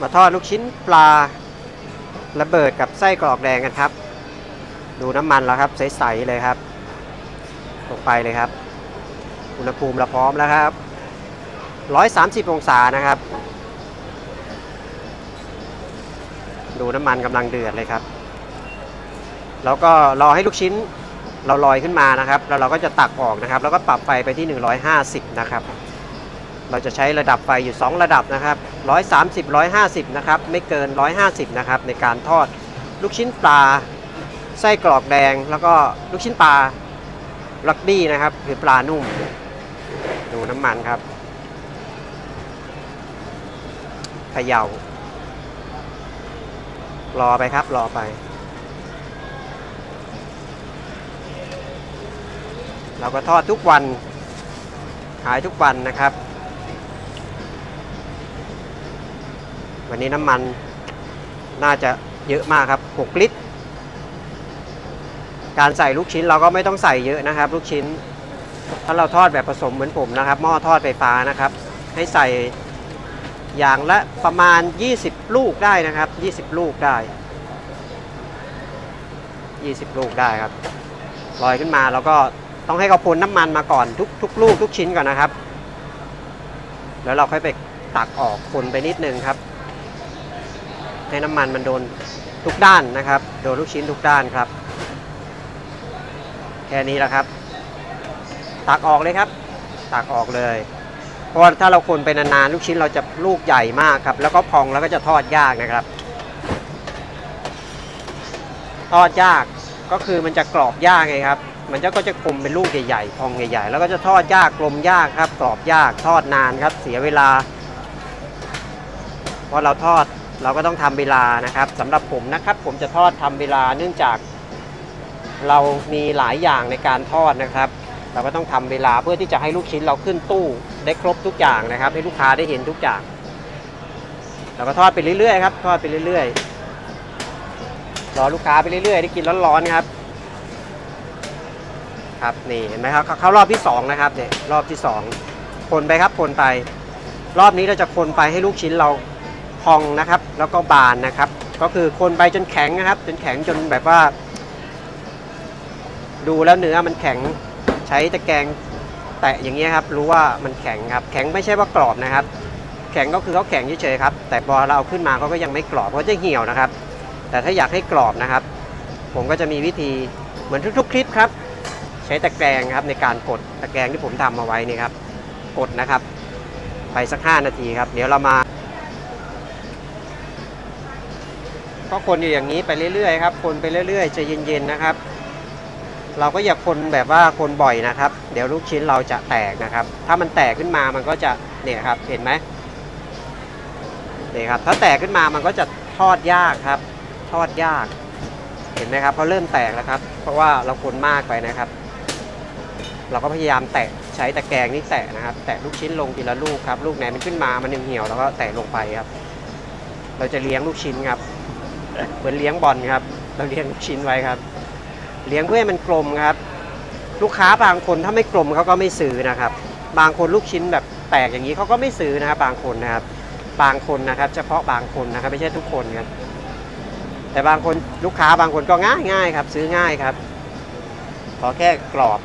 มาทอดลูกชิ้นปลาระเบิดกับไส้กรอกแดงกันครับ ดูน้ำมันแล้วครับใสๆเลยครับลงไปเลยครับ อุณหภูมิเราพร้อมแล้วครับ130 องศานะครับ ดูน้ำมันกำลังเดือดเลยครับ แล้วก็รอให้ลูกชิ้นเราลอยขึ้นมานะครับ แล้วเราก็จะตักออกนะครับ แล้วก็ปรับไฟไปที่ 150 นะครับ เราจะใช้ระดับไฟอยู่ 2 ระดับนะครับ 130 150 นะครับ ไม่เกิน 150 นะครับ ในการทอดลูกชิ้นปลา ไส้กรอกแดง แล้วก็ลูกชิ้นปลาลักบี้นะครับคือปลานุ่ม ดูน้ำมันครับเขย่ารอไปครับ รอไป เราก็ทอดทุกวัน ขายทุกวันนะครับ วันนี้น้ำมันน่าจะเยอะมากครับ 6 ลิตร การใส่ลูกชิ้นเราก็ไม่ต้องใส่เยอะนะครับ ลูกชิ้น ถ้าเราทอดแบบผสมเหมือนผมนะครับ หม้อทอดไฟฟ้านะครับ ให้ใส่อย่างละประมาณ 20 ลูกได้นะครับ 20 ลูกได้ 20 ลูกได้ครับลอยขึ้นมาแล้วก็ต้องให้เขาพ่นน้ำมันมาก่อนทุกทุกลูกทุกชิ้นก่อนนะครับ แล้วเราค่อยไปตักออกคนไปนิดนึงครับ ให้น้ำมันมันโดนทุกด้านนะครับ โดนลูกชิ้นทุกด้านครับ แค่นี้แหละครับ ตักออกเลยครับ ตักออกเลย เพราะว่าถ้าเราคนไปนานๆลูกชิ้นเราจะลูกใหญ่มากครับ แล้วก็พองแล้วก็จะทอดยากนะครับ ทอดยากก็คือมันจะกรอบยากไงครับ มันจะก็จะกลมเป็นลูกใหญ่ๆ พองใหญ่ๆ แล้วก็จะทอดยากกลมยากครับ กรอบยาก ทอดนานครับ เสียเวลาเพราะเราทอด เราก็ต้องทำเวลานะครับสำหรับผมนะครับ ผมจะทอดทำเวลาเนื่องจากเรามีหลายอย่างในการทอดนะครับ เราก็ต้องทำเวลาเพื่อที่จะให้ลูกชิ้นเราขึ้นตู้ได้ครบทุกอย่างนะครับ ให้ลูกค้าได้เห็นทุกอย่างเราก็ทอดไปเรื่อยๆครับ ทอดไปเรื่อยๆรอลูกค้าไปเรื่อยๆได้กินร้อนๆครับ ครับนี่เห็นไหมครับเข้ารอบที่สองนะครับเนี่ยรอบที่สองคนไปครับคนไป รอบนี้เราจะคนไปให้ลูกชิ้นเรา องนะครับ แล้วก็บานนะครับ ก็คือคนไปจนแข็งนะครับ จนแข็งจนแบบว่า ดูแล้วเนื้อมันแข็งใช้ตะแกรงแตะอย่างเงี้ยครับ รู้ว่ามันแข็งครับ แข็งไม่ใช่ว่ากรอบนะครับ แข็งก็คือเขาแข็งเฉยๆครับ แต่พอเราเอาขึ้นมาเขาก็ยังไม่กรอบเพราจะเหี่ยวนะครับ แต่ถ้าอยากให้กรอบนะครับ ผมก็จะมีวิธีเหมือนทุก ๆ คลิปครับ ใช้ตะแกรงครับในการกดตะแกรงที่ผมทำมาไว้นี่ครับ กดนะครับ ไปสัก 5 นาทีครับ เดี๋ยวเรามา ก็คนอยู่อย่างนี้ไปเรื่อยๆครับ คนไปเรื่อยๆใจเย็นๆนะครับ เราก็อย่าคนแบบว่าคนบ่อยนะครับ เดี๋ยวลูกชิ้นเราจะแตกนะครับ ถ้ามันแตกขึ้นมามันก็จะเนี่ยครับเห็นไหมเนี่ยครับถ้าแตกขึ้นมามันก็จะทอดยากครับ ทอดยาก เห็นไหมครับเพราะเริ่มแตกแล้วครับ เพราะว่าเราคนมากไปนะครับ เราก็พยายามแตะใช้ตะแกรงนี่แตะนะครับ แตะลูกชิ้นลงทีละลูกครับ ลูกไหนมันขึ้นมามันเหี่ยวแล้วก็แตะลงไปครับ เราจะเลี้ยงลูกชิ้นครับ เหมือนเลี้ยงบอลครับ เราเลี้ยงลูกชิ้นไว้ครับ เลี้ยงเพื่อให้มันกลมครับ ลูกค้าบางคนถ้าไม่กลมเขาก็ไม่ซื้อนะครับ บางคนลูกชิ้นแบบแตกอย่างนี้เขาก็ไม่ซื้อนะครับบางคนนะครับ บางคนนะครับ เฉพาะบางคนนะครับ ไม่ใช่ทุกคนครับ แต่บางคนลูกค้าบางคนก็ง่ายง่ายครับ ซื้อง่ายครับ ขอแค่กรอบ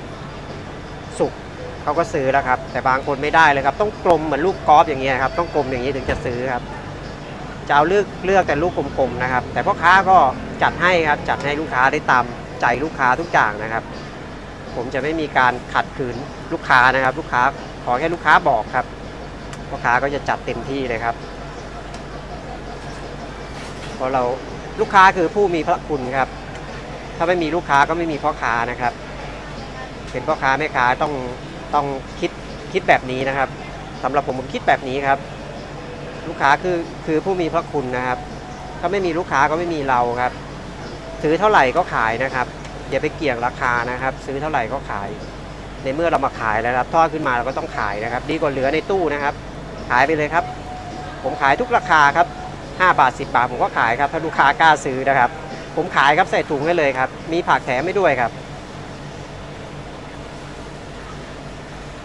สุกเขาก็ซื้อแล้วครับ แต่บางคนไม่ได้เลยครับ ต้องกลมเหมือนลูกกอล์ฟอย่างเงี้ยครับ ต้องกลมอย่างนี้ถึงจะซื้อครับ จะเอาเลือกเลือกแต่ลูกกลมๆนะครับ แต่พ่อค้าก็จัดให้ครับจัดให้ลูกค้าได้ตามใจลูกค้าทุกอย่างนะครับ ผมจะไม่มีการขัดขืนลูกค้านะครับ ลูกค้าขอแค่ลูกค้าบอกครับพ่อค้าก็จะจัดเต็มที่เลยครับเพราะเราลูกค้าคือผู้มีพระคุณครับ ถ้าไม่มีลูกค้าก็ไม่มีพ่อค้านะครับ เป็นพ่อค้าแม่ค้าต้องต้องคิดคิดแบบนี้นะครับสำหรับผมผมคิดแบบนี้ครับ ลูกค้าคือคือผู้มีพระคุณนะครับ ถ้าไม่มีลูกค้าก็ไม่มีเราครับ ซื้อเท่าไหร่ก็ขายนะครับ อย่าไปเกี่ยงราคานะครับ ซื้อเท่าไหร่ก็ขาย ในเมื่อเรามาขายแล้วครับทอดขึ้นมาเราก็ต้องขายนะครับ ดีกว่าเหลือในตู้นะครับ ขายไปเลยครับ ผมขายทุกราคาครับ5บาท 10 บาทผมก็ขายครับ ถ้าลูกค้ากล้าซื้อนะครับ ผมขายครับใส่ถุงให้เลยครับ มีผักแถมไม่ด้วยครับ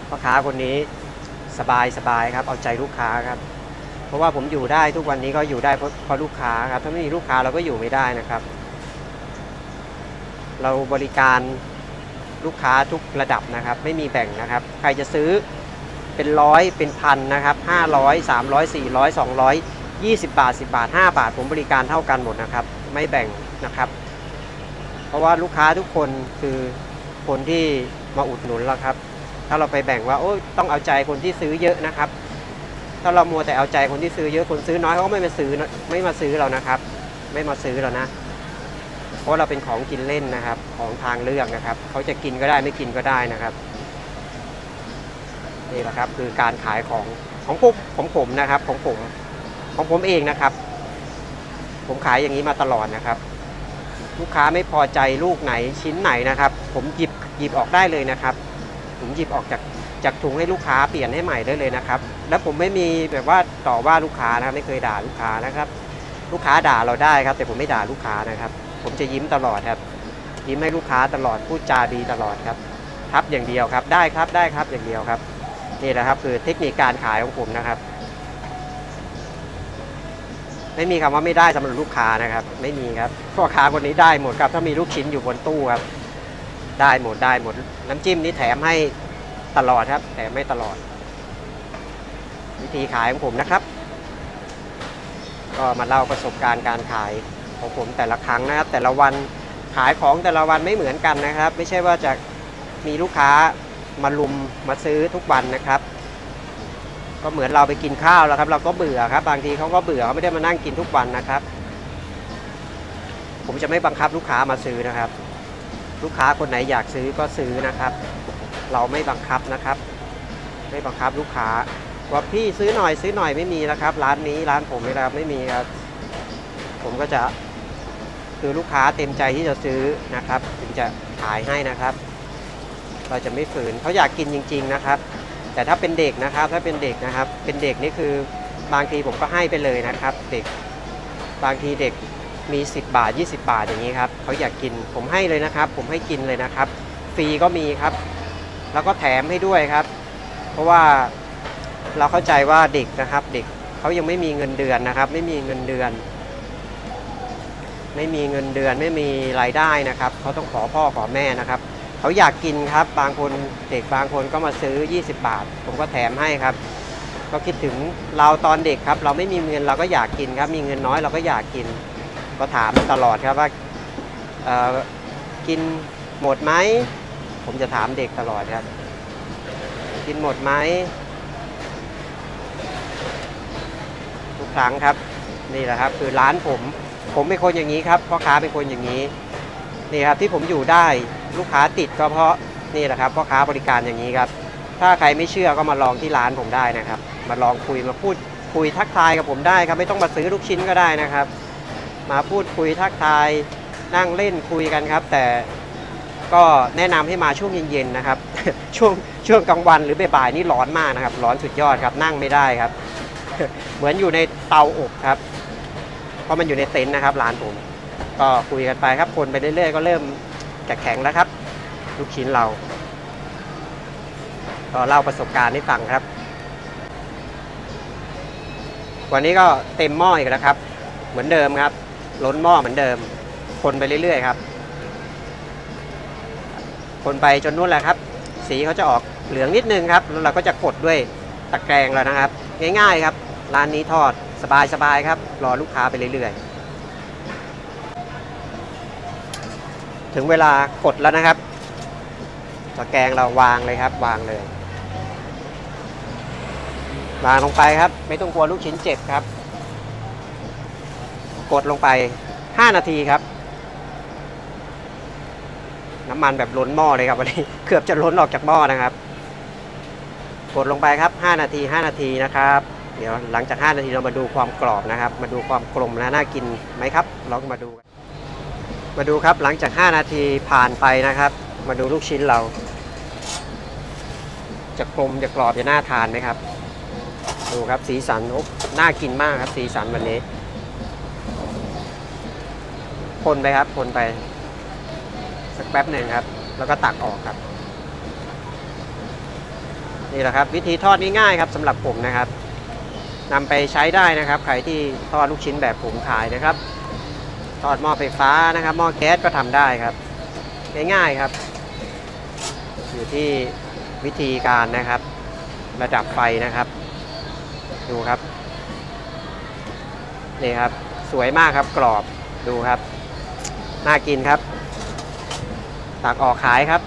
พ่อค้าคนนี้สบายสบายครับ เอาใจลูกค้าครับ เพราะว่าผมอยู่ได้ทุกวันนี้ก็อยู่ได้เพราะเพราะลูกค้าครับ ถ้าไม่มีลูกค้าเราก็อยู่ไม่ได้นะครับ เราบริการลูกค้าทุกระดับนะครับ ไม่มีแบ่งนะครับ ใครจะซื้อเป็นร้อยเป็นพันนะครับห้าร้อยสามร้อยสี่ร้อยสองร้อยยี่สิบบาทสิบาทห้าบาท ผมบริการเท่ากันหมดนะครับ ไม่แบ่งนะครับ เพราะว่าลูกค้าทุกคนคือคนที่มาอุดหนุนเราครับ ถ้าเราไปแบ่งว่าโอ้ต้องเอาใจคนที่ซื้อเยอะนะครับ ถ้าเรามัวแต่เอาใจคนที่ซื้อเยอะคนซื้อน้อยเขาก็ไม่มาซื้อไม่มาซื้อเรานะครับ ไม่มาซื้อเรานะ เพราะเราเป็นของกินเล่นนะครับ ของทางเลือกนะครับเขาจะกินก็ได้ไม่กินก็ได้นะครับนี่แหละครับคือการขายของของผมของผมนะครับ ของผมของผมเองนะครับ ผมขายอย่างนี้มาตลอดนะครับ ลูกค้าไม่พอใจลูกไหนชิ้นไหนนะครับ ผมหยิบหยิบออกได้เลยนะครับ ผมหยิบออกจาก จากถุงให้ลูกค้าเปลี่ยนให้ใหม่ได้เลยนะครับ แล้วผมไม่มีแบบว่าต่อว่าลูกค้านะครับไม่เคยด่าลูกค้านะครับ ลูกค้าด่าเราได้ครับ แต่ผมไม่ด่าลูกค้านะครับ ผมจะยิ้มตลอดครับ ยิ้มให้ลูกค้าตลอดพูดจาดีตลอดครับครับอย่างเดียวครับได้ครับได้ครับอย่างเดียวครับ นี่แหละครับคือเทคนิคการขายของผมนะครับ ไม่มีคำว่าไม่ได้สำหรับลูกค้านะครับ ไม่มีครับพ่อค้าคนนี้ได้หมดครับ ถ้ามีลูกชิ้นอยู่บนตู้ครับ ได้หมดได้หมดน้ำจิ้มนี่แถมให้ ตลอดครับแถมไม่ตลอด วิธีขายของผมนะครับ ก็มาเล่าประสบการณ์การขายของผมแต่ละครั้งนะครับ แต่ละวันขายของแต่ละวันไม่เหมือนกันนะครับ ไม่ใช่ว่าจะมีลูกค้ามาลุมมาซื้อทุกวันนะครับ ก็เหมือนเราไปกินข้าวแล้วครับ เราก็เบื่อครับ บางทีเขาก็เบื่อเขาไม่ได้มานั่งกินทุกวันนะครับ ผมจะไม่บังคับลูกค้ามาซื้อนะครับ ลูกค้าคนไหนอยากซื้อก็ซื้อนะครับ เราไม่บังคับนะครับ ไม่บังคับลูกค้าว่าพี่ซื้อหน่อยซื้อหน่อยไม่มีนะครับ ร้านนี้ร้านผมไม่ครับไม่มีครับผมก็จะคือลูกค้าเต็มใจที่จะซื้อนะครับถึงจะขายให้นะครับ เราจะไม่ฝืนเขาอยากกินจริง ๆนะครับ แต่ถ้าเป็นเด็กนะครับถ้าเป็นเด็กนะครับ เป็นเด็กนี่คือบางทีผมก็ให้ไปเลยนะครับ เด็กบางทีเด็กมี 10 บาท 20 บาทอย่างนี้ครับเขาอยากกินผมให้เลยนะครับ ผมให้กินเลยนะครับ ฟรีก็มีครับ แล้วก็แถมให้ด้วยครับ เพราะว่าเราเข้าใจว่าเด็กนะครับ เด็กเขายังไม่มีเงินเดือนนะครับ ไม่มีเงินเดือน ไม่มีเงินเดือนไม่มีรายได้นะครับเขาต้องขอพ่อขอแม่นะครับเขาอยากกินครับ บางคนเด็กบางคนก็มาซื้อ 20 บาท ผมก็แถมให้ครับ ก็คิดถึงเราตอนเด็กครับ เราไม่มีเงินเราก็อยากกินครับ มีเงินน้อยเราก็อยากกิน ก็ถามตลอดครับว่ากินหมดไหม ผมจะถามเด็กตลอดครับ กินหมดไหมทุกครั้งครับ นี่แหละครับ คือร้านผม ผมเป็นคนอย่างนี้ครับพ่อค้าเป็นคนอย่างนี้ นี่ครับที่ผมอยู่ได้ลูกค้าติดก็เพราะนี่แหละครับพ่อค้าบริการอย่างนี้ครับ ถ้าใครไม่เชื่อก็มาลองที่ร้านผมได้นะครับ มาลองคุยมาพูดคุยทักทายกับผมได้ครับ ไม่ต้องมาซื้อลูกชิ้นก็ได้นะครับ มาพูดคุยทักทายนั่งเล่นคุยกันครับ แต่ ก็แนะนำให้มาช่วงเย็นๆนะครับ ช่วงช่วงกลางวันหรือบ่ายๆนี่ร้อนมากนะครับ ร้อนสุดยอดครับ นั่งไม่ได้ครับ เหมือนอยู่ในเตาอบครับ เพราะมันอยู่ในเต็นท์นะครับร้านผม ก็คุยกันไปครับ คนไปเรื่อยๆ ก็เริ่มแข็งแล้วครับ ลูกชิ้นเรา ก็เล่าประสบการณ์ให้ฟังครับ วันนี้ก็เต็มหม้ออีกแล้วครับ เหมือนเดิมครับ ล้นหม้อเหมือนเดิม คนไปเรื่อยๆครับ คนไปจนนู่นแหละครับ สีเขาจะออกเหลืองนิดนึงครับ แล้วเราก็จะกดด้วยตะแกรงแล้วนะครับ ง่ายๆครับ ร้านนี้ทอดสบายๆครับ รอลูกค้าไปเรื่อยๆ ถึงเวลากดแล้วนะครับ ตะแกรงเราวางเลยครับ วางเลยวางลงไปครับ ไม่ต้องกลัวลูกชิ้นเจ็บครับ กดลงไป 5 นาทีครับ น้ำมันแบบล้นหม้อเลยครับวันนี้เกือบจะล้นออกจากหม้อนะครับ กดลงไปครับ 5 นาที 5 นาทีนะครับ เดี๋ยวหลังจาก 5 นาทีเรามาดูความกรอบนะครับ มาดูความกลมนะน่ากินไหมครับลองมาดูกันมาดูครับหลังจาก 5 นาทีผ่านไปนะครับ มาดูลูกชิ้นเรา จะกลมจะกรอบจะน่าทานไหมครับ ดูครับสีสันโอ้น่ากินมากครับสีสันวันนี้คนไปครับคนไป สักแป๊บหนึ่งครับ แล้วก็ตักออกครับ นี่แหละครับ วิธีทอดง่ายๆครับสำหรับผมนะครับนำไปใช้ได้นะครับใครที่ทอดลูกชิ้นแบบผงขายนะครับ ทอดหม้อไฟฟ้านะครับหม้อแก๊สก็ทำได้ครับ ง่ายๆครับ อยู่ที่วิธีการนะครับ ระดับไฟนะครับ ดูครับนี่ครับ สวยมากครับกรอบดูครับ น่ากินครับ ตักออกขายครับ